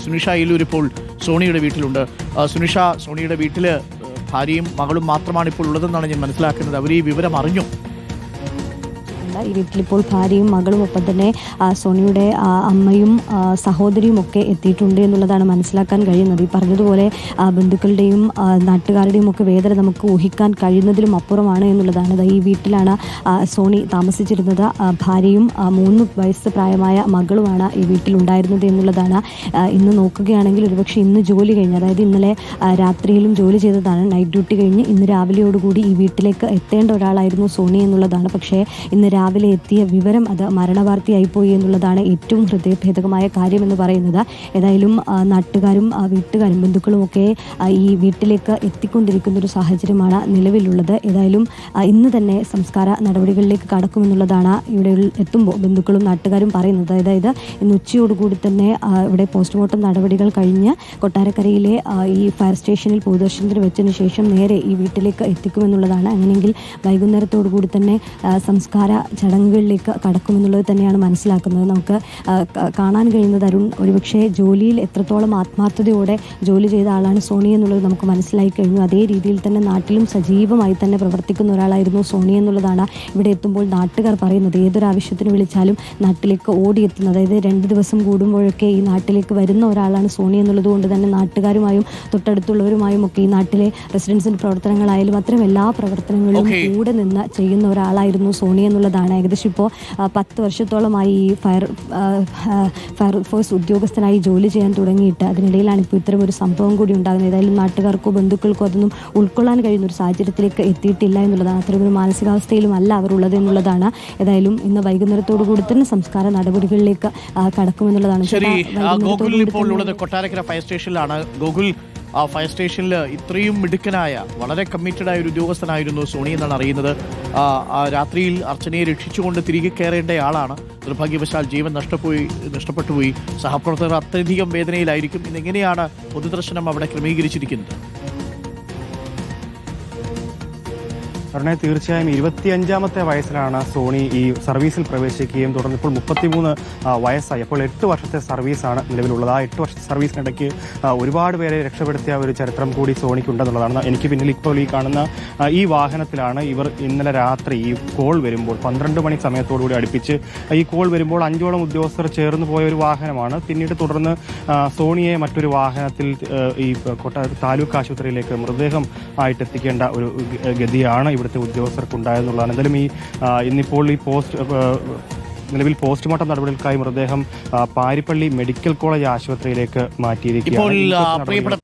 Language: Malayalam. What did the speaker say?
സുനിഷ ഇപ്പോൾ സോണിയുടെ വീട്ടിലുണ്ട്. സുനിഷ സോണിയുടെ വീട്ടിൽ ഭാര്യയും മകളും മാത്രമാണ് ഇപ്പോൾ ഉള്ളതെന്നാണ് ഞാൻ മനസ്സിലാക്കുന്നത്. അവർ ഈ വിവരം അറിഞ്ഞു. ഉണ്ട്. ഈ വീട്ടിലിപ്പോൾ ഭാര്യയും മകളും ഒപ്പം തന്നെ സോണിയുടെ അമ്മയും സഹോദരിയും ഒക്കെ എത്തിയിട്ടുണ്ട് എന്നുള്ളതാണ് മനസ്സിലാക്കാൻ കഴിയുന്നത്. ഈ പറഞ്ഞതുപോലെ ബന്ധുക്കളുടെയും നാട്ടുകാരുടെയും ഒക്കെ വേദന നമുക്ക് ഊഹിക്കാൻ കഴിയുന്നതിലും അപ്പുറമാണ് എന്നുള്ളതാണ്. ഈ വീട്ടിലാണ് സോണി താമസിച്ചിരുന്നത്. ഭാര്യയും മൂന്ന് വയസ്സ് പ്രായമായ മകളുമാണ് ഈ വീട്ടിലുണ്ടായിരുന്നത് എന്നുള്ളതാണ്. ഇന്ന് നോക്കുകയാണെങ്കിൽ ഒരുപക്ഷെ ഇന്ന് ജോലി കഴിഞ്ഞ് അതായത് ഇന്നലെ രാത്രിയിലും ജോലി ചെയ്തതാണ്. നൈറ്റ് ഡ്യൂട്ടി കഴിഞ്ഞ് ഇന്ന് രാവിലെയോടുകൂടി ഈ വീട്ടിലേക്ക് എത്തേണ്ട ഒരാളായിരുന്നു സോണി എന്നുള്ളതാണ്. പക്ഷേ ഇന്ന് രാവിലെ എത്തിയ വിവരം അത് മരണവാർത്തയായിപ്പോയി എന്നുള്ളതാണ് ഏറ്റവും ഹൃദയഭേദകമായ കാര്യമെന്ന് പറയുന്നത്. ഏതായാലും നാട്ടുകാരും വീട്ടുകാരും ബന്ധുക്കളും ഒക്കെ ഈ വീട്ടിലേക്ക് എത്തിക്കൊണ്ടിരിക്കുന്ന ഒരു സാഹചര്യമാണ് നിലവിലുള്ളത്. ഏതായാലും ഇന്ന് തന്നെ സംസ്കാര നടപടികളിലേക്ക് കടക്കുമെന്നുള്ളതാണ് ഇവിടെ എത്തുമ്പോൾ ബന്ധുക്കളും നാട്ടുകാരും പറയുന്നത്. അതായത് ഇന്ന് ഉച്ചയോടുകൂടി തന്നെ ഇവിടെ പോസ്റ്റ്മോർട്ടം നടപടികൾ കഴിഞ്ഞ് കൊട്ടാരക്കരയിലെ ഈ ഫയർ സ്റ്റേഷനിൽ പൊതുദർശനത്തിന് വെച്ചതിന് ശേഷം നേരെ ഈ വീട്ടിലേക്ക് എത്തിക്കുമെന്നുള്ളതാണ്. അങ്ങനെയെങ്കിൽ വൈകുന്നേരത്തോടു കൂടി തന്നെ സംസ്കാര ചടങ്ങുകളിലേക്ക് കടക്കുമെന്നുള്ളത് തന്നെയാണ് മനസ്സിലാക്കുന്നത്. നമുക്ക് കാണാൻ കഴിയുന്നത് അരുൺ ഒരുപക്ഷെ ജോലിയിൽ എത്രത്തോളം ആത്മാർത്ഥതയോടെ ജോലി ചെയ്ത ആളാണ് സോണി എന്നുള്ളത് നമുക്ക് മനസ്സിലായി കഴിഞ്ഞു. അതേ രീതിയിൽ തന്നെ നാട്ടിലും സജീവമായി തന്നെ പ്രവർത്തിക്കുന്ന ഒരാളായിരുന്നു സോണി എന്നുള്ളതാണ് ഇവിടെ എത്തുമ്പോൾ നാട്ടുകാർ പറയുന്നത്. ഏതൊരാവശ്യത്തിന് വിളിച്ചാലും നാട്ടിലേക്ക് ഓടിയെത്തുന്നത്. അതായത് രണ്ട് ദിവസം കൂടുമ്പോഴൊക്കെ ഈ നാട്ടിലേക്ക് വരുന്ന ഒരാളാണ് സോണി എന്നുള്ളത് കൊണ്ട് തന്നെ നാട്ടുകാരുമായും തൊട്ടടുത്തുള്ളവരുമായും ഒക്കെ ഈ നാട്ടിലെ റെസിഡൻസിന്റെ പ്രവർത്തനങ്ങളായാലും അത്തരം എല്ലാ പ്രവർത്തനങ്ങളിലും കൂടെ നിന്ന് ചെയ്യുന്ന ഒരാളായിരുന്നു സോണി എന്നുള്ളതാണ്. ഏകദേശം ഇപ്പോൾ പത്ത് വർഷത്തോളമായി ഈ ഫയർ ഫയർ ഫോഴ്സ് ഉദ്യോഗസ്ഥനായി ജോലി ചെയ്യാൻ തുടങ്ങിയിട്ട് അതിനിടയിലാണ് ഇപ്പോൾ ഇത്തരം ഒരു സംഭവം കൂടി ഉണ്ടാകുന്നത്. ഏതായാലും നാട്ടുകാർക്കോ ബന്ധുക്കൾക്കോ അതൊന്നും ഉൾക്കൊള്ളാൻ കഴിയുന്ന ഒരു സാഹചര്യത്തിലേക്ക് എത്തിയിട്ടില്ല എന്നുള്ളതാണ്. അത്തരം ഒരു മാനസികാവസ്ഥയിലും അല്ല അവർ ഉള്ളത് എന്നുള്ളതാണ്. ഏതായാലും ഇന്ന് വൈകുന്നേരത്തോടു കൂടി തന്നെ സംസ്കാര നടപടികളിലേക്ക് കടക്കുമെന്നുള്ളതാണ്. ശരി ഗോകുൽ ഇപ്പോൾ ഉള്ളത് കൊട്ടാരക്കര ഫയർ സ്റ്റേഷനിലാണ് ഗോകുൽ ആ ഫയർ സ്റ്റേഷനിൽ ഇത്രയും മിടുക്കനായ വളരെ കമ്മിറ്റഡായ ഒരു ഉദ്യോഗസ്ഥനായിരുന്നു സോണി എന്നാണ് അറിയുന്നത്. രാത്രിയിൽ അർച്ചനയെ രക്ഷിച്ചുകൊണ്ട് തിരികെ കയറേണ്ട ആളാണ്. നിർഭാഗ്യവശാൽ ജീവൻ നഷ്ടപ്പോയി നഷ്ടപ്പെട്ടുപോയി സഹപ്രവർത്തകർ അത്യധികം വേദനയിലായിരിക്കും. ഇന്നെങ്ങനെയാണ് പൊതുദർശനം അവിടെ ക്രമീകരിച്ചിരിക്കുന്നത്? അരുണെ തീർച്ചയായും ഇരുപത്തിയഞ്ചാമത്തെ വയസ്സിലാണ് സോണി ഈ സർവീസിൽ പ്രവേശിക്കുകയും തുടർന്ന് ഇപ്പോൾ മുപ്പത്തിമൂന്ന് വയസ്സായി. അപ്പോൾ എട്ട് വർഷത്തെ സർവീസാണ് നിലവിലുള്ളത്. ആ എട്ട് വർഷത്തെ സർവീസിനിടയ്ക്ക് ഒരുപാട് പേരെ രക്ഷപ്പെടുത്തിയ ഒരു ചരിത്രം കൂടി സോണിക്കുണ്ടെന്നുള്ളതാണ് എനിക്ക് പിന്നിൽ ഇപ്പോൾ ഈ കാണുന്ന ഈ വാഹനത്തിലാണ് ഇവർ ഇന്നലെ രാത്രി ഈ കോൾ വരുമ്പോൾ പന്ത്രണ്ട് മണി സമയത്തോടുകൂടി അടുപ്പിച്ച് ഈ കോൾ വരുമ്പോൾ അഞ്ചോളം ഉദ്യോഗസ്ഥർ ചേർന്ന് പോയ ഒരു വാഹനമാണ്. പിന്നീട് തുടർന്ന് സോണിയെ മറ്റൊരു വാഹനത്തിൽ ഈ കൊട്ട താലൂക്ക് ആശുപത്രിയിലേക്ക് മൃതദേഹം ആയിട്ട് എത്തിക്കേണ്ട ഒരു ഗതിയാണ് ഗതിയാണ് ഇവിടുത്തെ ഉദ്യോഗസ്ഥർക്ക് ഉണ്ടായെന്നുള്ളതാണ് എന്തായാലും ഈ ഇന്നിപ്പോൾ ഈ പോസ്റ്റ് നിലവിൽ പോസ്റ്റ്മോർട്ടം നടപടികൾക്കായി മൃതദേഹം പാരിപ്പള്ളി മെഡിക്കൽ കോളേജ് ആശുപത്രിയിലേക്ക് മാറ്റിയിരിക്കുകയാണ്.